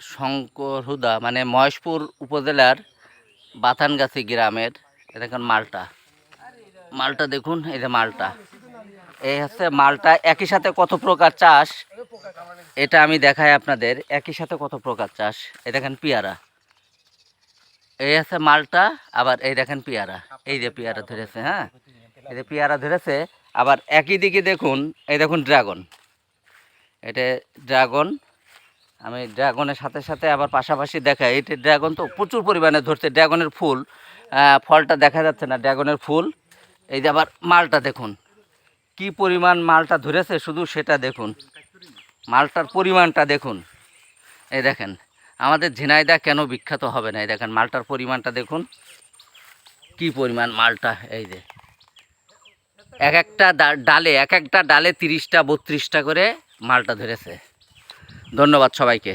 শঙ্কর হুদা মানে মহেশপুর উপজেলার বাথানগাছি গ্রামের দেখুন মালটা। মালটা দেখুন, এই যে মালটা। এই হচ্ছে মালটা, একই সাথে কত প্রকার চাষ? এটা আমি দেখাই আপনাদের, একই সাথে কত প্রকার চাষ? এই দেখেন পেয়ারা। এই আছে মালটা, আবার এই দেখেন পেয়ারা। এই যে পেয়ারা ধরেছে হ্যাঁ? এই যে পেয়ারা ধরেছে, আবার একই দিকে দেখুন, এই দেখুন ড্রাগন। এটা ড্রাগন আমি ড্রাগনের সাথে সাথে আবার পাশাপাশি দেখাই, এটা ড্রাগন তো প্রচুর পরিমাণে ধরছে, ড্রাগনের ফুল। ফলটা দেখা যাচ্ছে না, ড্রাগনের ফুল। এই যে আবার মালটা দেখুন, কি পরিমাণ মালটা ধরেছে, শুধু সেটা দেখুন। মালটার পরিমাণটা দেখুন। এই দেখেন, আমাদের ঝিনাইদা কেন বিখ্যাত হবে না? এই দেখেন, মালটার পরিমাণটা দেখুন। কি পরিমাণ মালটা, এই যে। এক একটা ডালে, এক একটা ডালে তিরিশটা, বত্রিশটা করে মালটা ধরেছে। ধন্যবাদ সবাইকে।